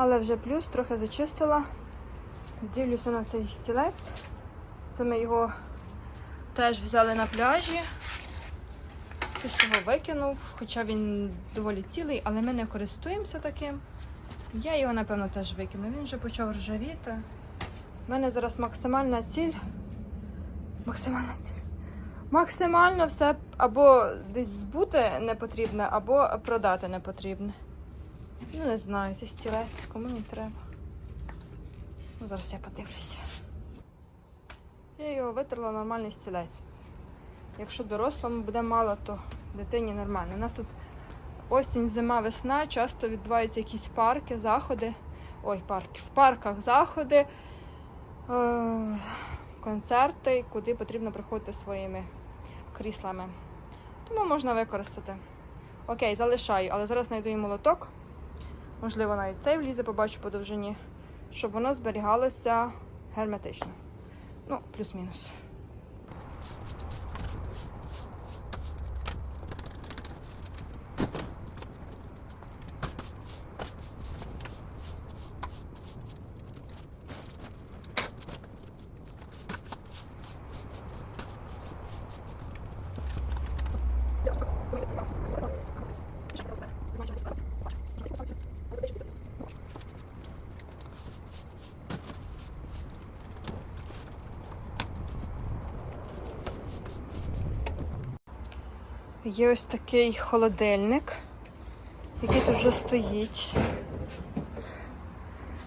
Але вже плюс трохи зачистила. Дивлюся на цей стілець. Це ми його теж взяли на пляжі. Хтось його викинув, хоча він доволі цілий, але ми не користуємося таким. Я його, напевно, теж викину. Він вже почав ржавіти. У мене зараз максимальна ціль. Максимальна ціль. Максимально все або десь збути не потрібне, або продати не потрібне. Ну, не знаю, зі стілець, кому не треба. Ну, зараз я подивлюся. Я його витерла нормальний стілець. Якщо дорослому буде мало, то дитині нормально. У нас тут осінь, зима, весна, часто відбуваються якісь парки, заходи. Ой, парки. В парках заходи, е- концерти, куди потрібно приходити своїми кріслами. Тому можна використати. Окей, залишаю, але зараз знайду і молоток. Можливо, навіть цей влізе, побачу по довжині, щоб воно зберігалося герметично. Ну, плюс-мінус. Є ось такий холодильник, який тут вже стоїть.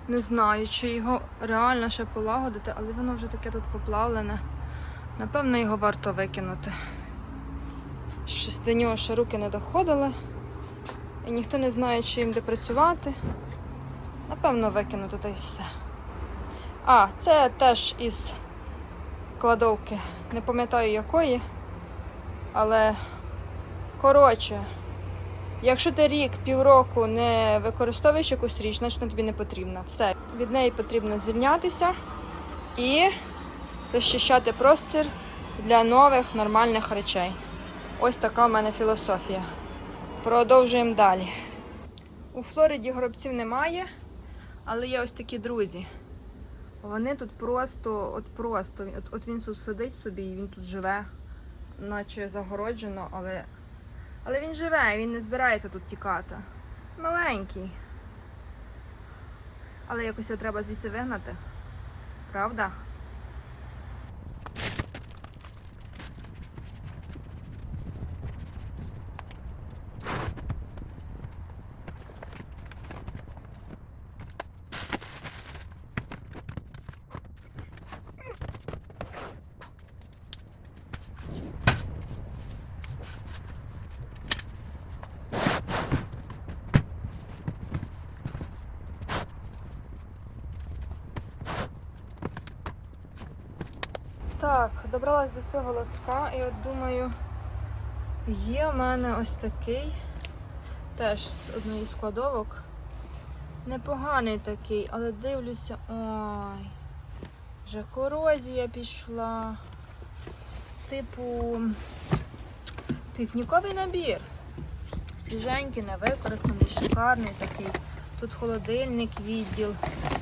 Не знаю, чи його реально ще полагодити, але воно вже таке тут поплавлене. Напевно, його варто викинути. Щось до нього ще руки не доходили. І ніхто не знає, чи їм де працювати. Напевно, викинути та й все. А, це теж із кладовки. Не пам'ятаю якої, але Коротше, якщо ти рік, півроку не використовуєш якусь річ, значить вона тобі не потрібна. Все. Від неї потрібно звільнятися і розчищати простір для нових нормальних речей. Ось така в мене філософія. Продовжуємо далі. У Флориді горобців немає, але є ось такі друзі. Вони тут просто, от просто, от, от він тут сидить собі і він тут живе, наче загороджено, але але він живе, він не збирається тут тікати. Маленький. Але якось його треба звідси вигнати. Правда? Так, добралась до цього лотка і от думаю, є в мене ось такий, теж з одної з складовок. Непоганий такий, але дивлюся, ой, вже корозія пішла. Типу пікніковий набір. Свіженький, невикористаний, шикарний такий. Тут холодильник, відділ.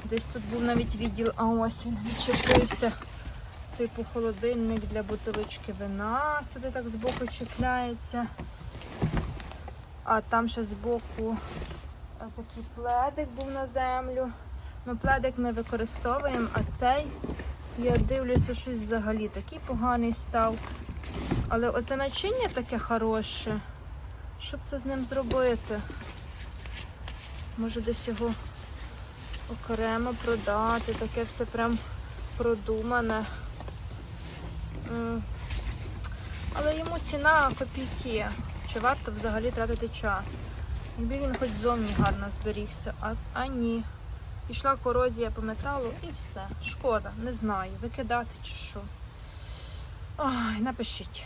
Десь тут був навіть відділ, а ось він відчепився типу холодильник для бутилочки вина. Сюди так збоку чіпляється. А там ще збоку такий пледик був на землю. Ну, пледик ми використовуємо, а цей, я дивлюся, щось взагалі такий поганий став. Але оце начиння таке хороше. Що б це з ним зробити? Може десь його окремо продати, таке все прям продумане. Але йому ціна копійки. Чи варто взагалі тратити час? Якби він хоч зовні гарно зберігся, а, а ні. Пішла корозія по металу і все. Шкода, не знаю, викидати чи що. Ой, напишіть.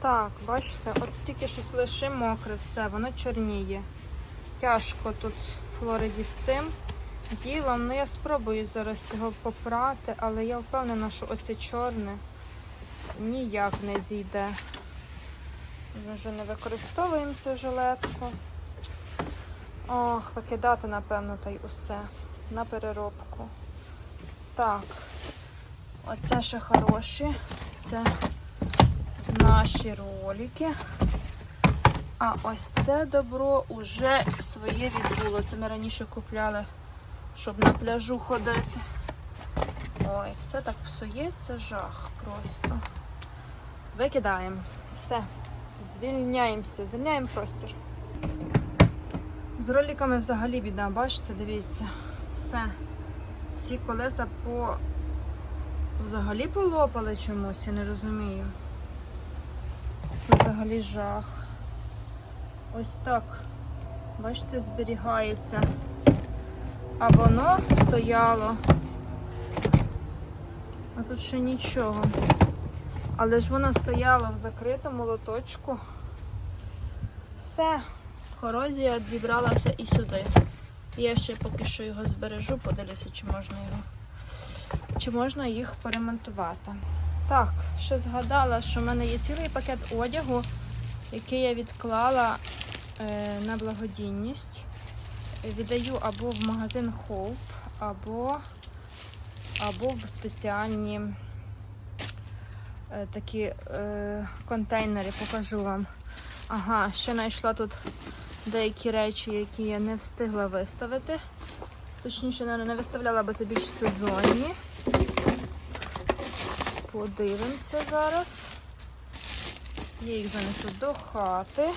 Так, бачите, от тільки щось лише мокре, все, воно чорніє. Тяжко тут в Флориді з цим ділом. Ну я спробую зараз його попрати, але я впевнена, що оце чорне ніяк не зійде. Ми вже не використовуємо цю жилетку. Ох, викидати, напевно, та й усе. На переробку. Так. Оце ще хороші. Це наші ролики. А ось це добро уже своє відбуло. Це ми раніше купляли, щоб на пляжу ходити. Ой, все так псується, жах просто. Викидаємо. Все. Звільняємося, звільняємо простір. З роликами взагалі біда, бачите, дивіться. Все. Ці колеса по взагалі полопали чомусь, я не розумію. Взагалі жах. Ось так. Бачите, зберігається. А воно стояло. А тут ще нічого. Але ж воно стояло в закритому лоточку. Все, корозія дібралася і сюди. Я ще поки що його збережу, подивлюся, чи можна його. Чи можна їх поремонтувати. Так, ще згадала, що в мене є цілий пакет одягу, який я відклала е, на благодійність. Віддаю або в магазин Hope, або, або в спеціальні е, такі е, контейнери, покажу вам. Ага, ще знайшла тут деякі речі, які я не встигла виставити. Точніше, не виставляла, бо це більш сезонні. Подивимося зараз. Я їх занесу до хати.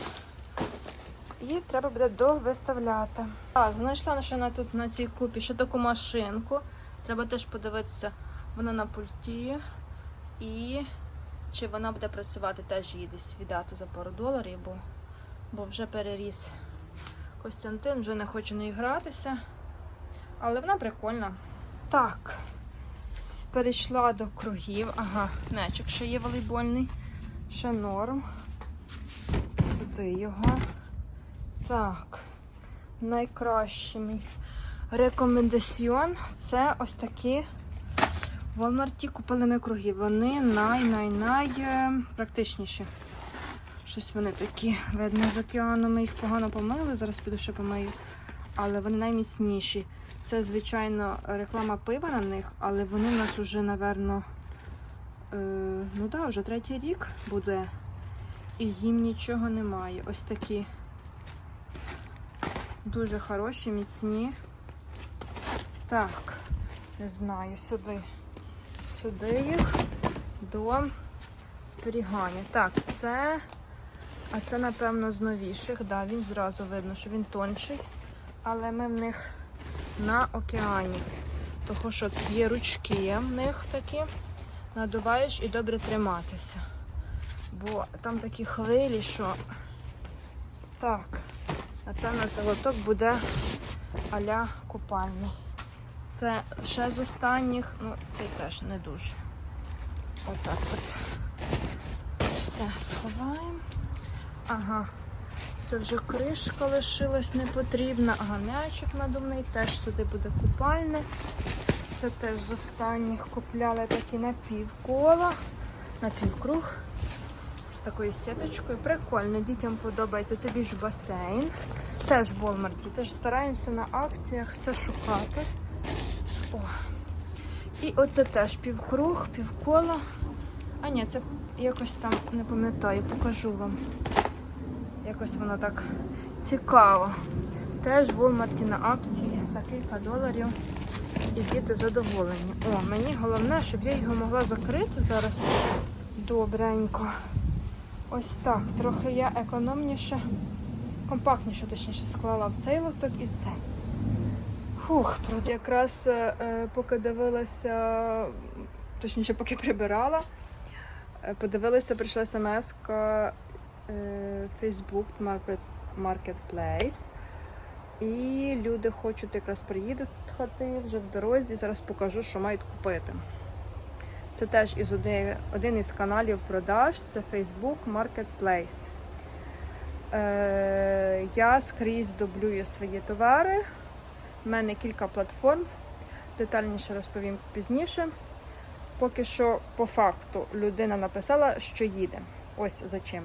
І треба буде довиставляти. Так, знайшла ще на тут на цій купі ще таку машинку. Треба теж подивитися, вона на пульті. І чи вона буде працювати, теж її десь віддати за пару доларів, бо, бо вже переріс Костянтин, вже не хоче не гратися. Але вона прикольна. Так, перейшла до кругів. Ага, м'ячик ще є волейбольний. Ще норм. Сюди його. Так. Найкращий мій рекомендаціон це ось такі в Walmart купили ми круги. Вони най-най-най е, практичніші. Щось вони такі, видно, з океану ми їх погано помили, зараз піду ще помию. Але вони найміцніші. Це, звичайно, реклама пива на них, але вони в нас вже, напевно, е, ну так, да, вже третій рік буде. І їм нічого немає. Ось такі дуже хороші, міцні. Так, не знаю, сюди. Сюди їх до зберігання. Так, це. А це, напевно, з новіших. Да, він зразу видно, що він тонший. Але ми в них на океані. Того, що є ручки в них такі. Надуваєш і добре триматися. Бо там такі хвилі, що. Так, напевно, це лоток буде а-ля купальний. Це ще з останніх, ну цей теж не дуже. Отак от. Все сховаємо. Ага. Це вже кришка лишилась непотрібна. Ага, м'ячик надувний, теж сюди буде купальник. Це теж з останніх купляли такі напівкола, напівкруг. З такою сіточкою. Прикольно, дітям подобається. Це більш басейн. Теж в Walmart. Теж стараємося на акціях все шукати. О. І оце теж півкруг, півкола. А ні, це якось там не пам'ятаю, покажу вам. Якось воно так цікаво. Теж в Walmart на акції за кілька доларів. І діти задоволені. О, мені головне, щоб я його могла закрити зараз добренько. Ось так. Трохи я економніше, компактніше, точніше, склала в цей лоток і в цей. Фух, правда. Якраз е, е, поки дивилася, точніше, поки прибирала, е, подивилася, прийшла смс е, Facebook Market, Marketplace. І люди хочуть якраз приїхати вже в дорозі. Зараз покажу, що мають купити. Це теж із один, один із каналів продаж, це Facebook Marketplace. Е, я скрізь дублюю свої товари. У мене кілька платформ. Детальніше розповім пізніше. Поки що, по факту, людина написала, що їде. Ось за чим.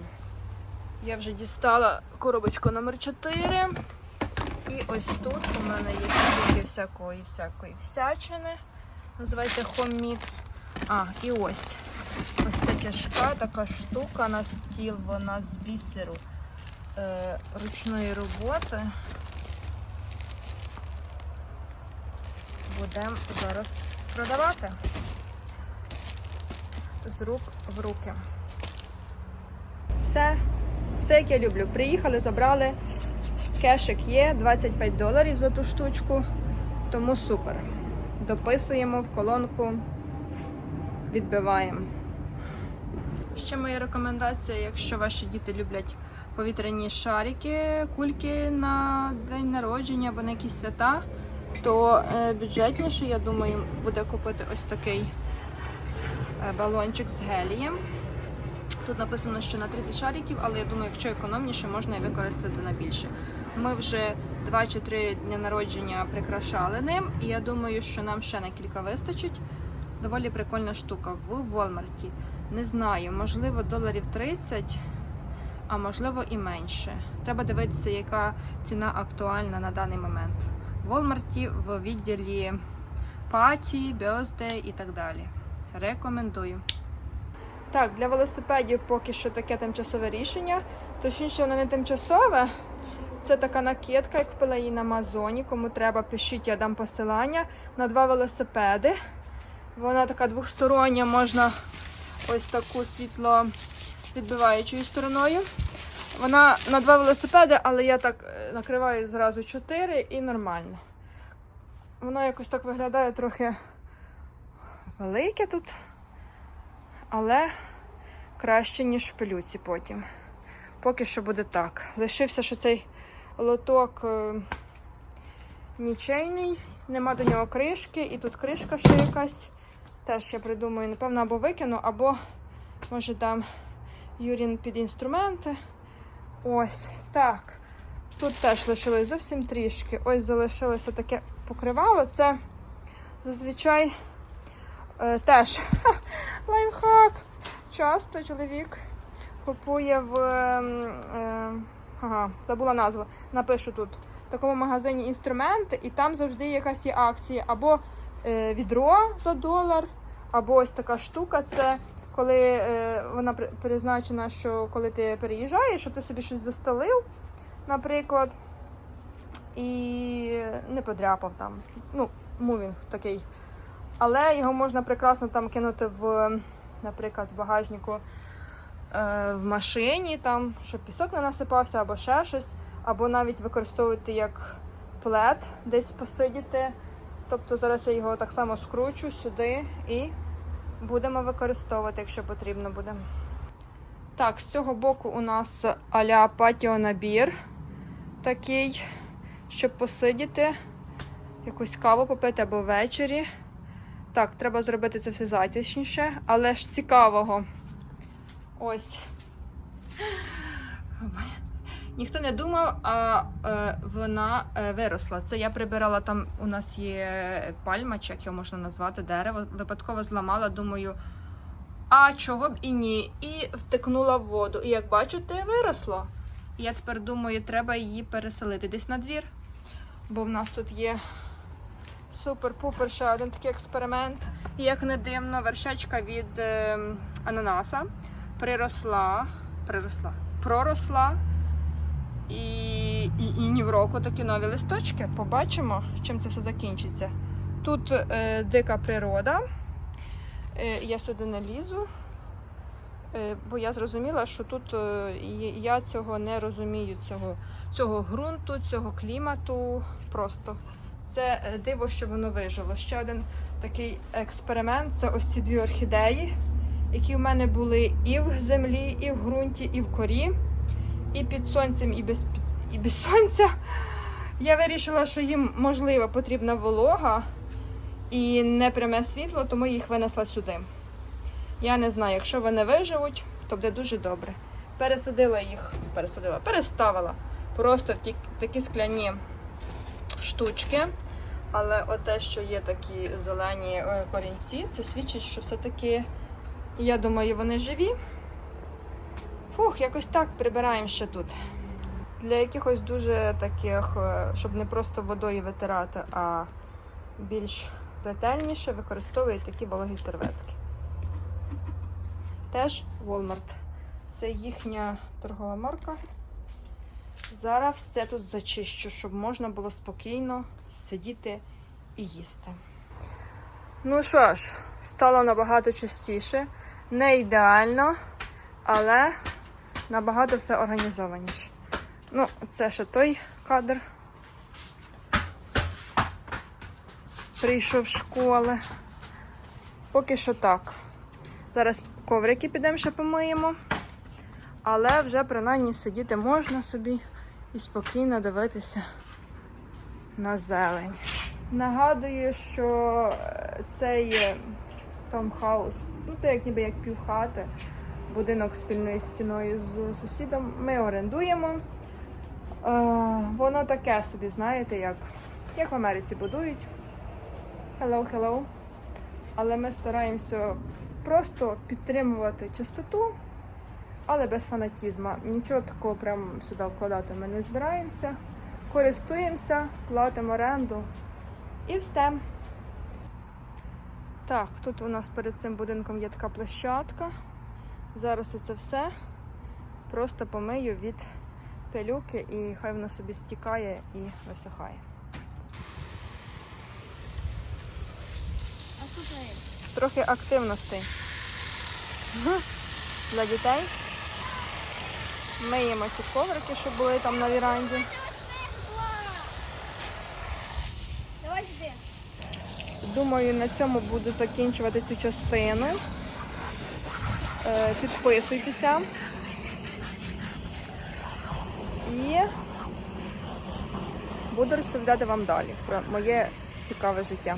Я вже дістала коробочку номер 4 І ось тут у мене є стільки всякої всякої всячини. Називається Home Mix. А, і ось. Ось ця тяжка така штука на стіл, вона з бісеру е, ручної роботи. Будемо зараз продавати з рук в руки. Все, все як я люблю. Приїхали, забрали. Кешик є 25 доларів за ту штучку, тому супер. Дописуємо в колонку, відбиваємо. Ще моя рекомендація, якщо ваші діти люблять повітряні шарики, кульки на день народження або на якісь свята, то е, бюджетніше, я думаю, буде купити ось такий е, балончик з гелієм. Тут написано, що на 30 шариків, але я думаю, якщо економніше, можна і використати на більше. Ми вже 2 чи 3 дні народження прикрашали ним, і я думаю, що нам ще на кілька вистачить. Доволі прикольна штука в Walmart. Не знаю, можливо, доларів 30, а можливо і менше. Треба дивитися, яка ціна актуальна на даний момент. В Walmart в відділі Party, Birthday і так далі. Рекомендую. Так, для велосипедів поки що таке тимчасове рішення. Точніше, воно не тимчасове. Це така накидка, я купила її на Амазоні. Кому треба, пишіть, я дам посилання на два велосипеди. Вона така двостороння, можна ось таку світло відбиваючою стороною. Вона на два велосипеди, але я так е, накриваю зразу чотири і нормально. Воно якось так виглядає трохи велике тут, але краще, ніж в пилюці потім. Поки що буде так. Лишився, що цей лоток е, нічейний, нема до нього кришки, і тут кришка ще якась. Теж я придумаю, напевно, або викину, або може дам Юрін під інструменти. Ось так. Тут теж лишилось зовсім трішки. Ось залишилося таке покривало. Це зазвичай е, теж лайфхак. Часто чоловік купує в. ем, е, ага, забула назву. Напишу тут. В такому магазині інструменти, і там завжди якась є акція. Або відро за долар, або ось така штука. Це коли е, вона призначена, що коли ти переїжджаєш, що ти собі щось застелив, наприклад, і не подряпав там. Ну, мувінг такий. Але його можна прекрасно там кинути в, наприклад, в багажнику е, в машині, там, щоб пісок не насипався, або ще щось, або навіть використовувати як плед, десь посидіти. Тобто зараз я його так само скручу сюди і будемо використовувати, якщо потрібно буде. Так, з цього боку у нас а-ля патіо набір такий, щоб посидіти, якусь каву попити або ввечері. Так, треба зробити це все затишніше, але ж цікавого. Ось. Ніхто не думав, а е, вона е, виросла. Це я прибирала там. У нас є пальма, чи як його можна назвати, дерево. Випадково зламала, думаю, а чого б і ні. І втикнула в воду. І як бачите, виросло. Я тепер думаю, треба її переселити десь на двір. Бо в нас тут є супер-пупер ще один такий експеримент. І як не дивно, вершечка від е, ананаса приросла, приросла, проросла. І, і, і ні в року такі нові листочки. Побачимо, чим це все закінчиться. Тут е, дика природа. Е, я сюди не лізу, е, бо я зрозуміла, що тут е, я цього не розумію, цього, цього ґрунту, цього клімату. Просто це е, диво, що воно вижило. Ще один такий експеримент це ось ці дві орхідеї, які в мене були і в землі, і в ґрунті, і в корі і під сонцем, і без, і без сонця. Я вирішила, що їм можливо потрібна волога і не пряме світло, тому їх винесла сюди. Я не знаю, якщо вони виживуть, то буде дуже добре. Пересадила їх, пересадила, переставила просто в ті, такі скляні штучки. Але те, що є такі зелені е, корінці, це свідчить, що все-таки, я думаю, вони живі. Фух, якось так прибираємо ще тут. Для якихось дуже таких, е, щоб не просто водою витирати, а більш ретельніше використовують такі вологі серветки. Теж Walmart. Це їхня торгова марка. Зараз все тут зачищу, щоб можна було спокійно сидіти і їсти. Ну що ж, стало набагато частіше. Не ідеально, але набагато все організованіше. Ну, це ще той кадр. Прийшов з школи. Поки що так. Зараз коврики підемо ще помиємо. Але вже принаймні сидіти можна собі і спокійно дивитися на зелень. Нагадую, що е, цей таунхаус, ну це як ніби як півхати, будинок спільною стіною з сусідом. Ми орендуємо. Е, воно таке собі, знаєте, як, як в Америці будують. Hello, hello. Але ми стараємося просто підтримувати чистоту, але без фанатізму. Нічого такого прямо сюди вкладати ми не збираємося. Користуємося, платимо оренду і все. Так, тут у нас перед цим будинком є така площадка. Зараз оце все просто помию від пилюки і хай воно собі стікає і висихає. Трохи активностей для дітей. Миємо ці коврики, що були там на віранді. Думаю, на цьому буду закінчувати цю частину. Е, підписуйтеся. І буду розповідати вам далі про моє цікаве життя.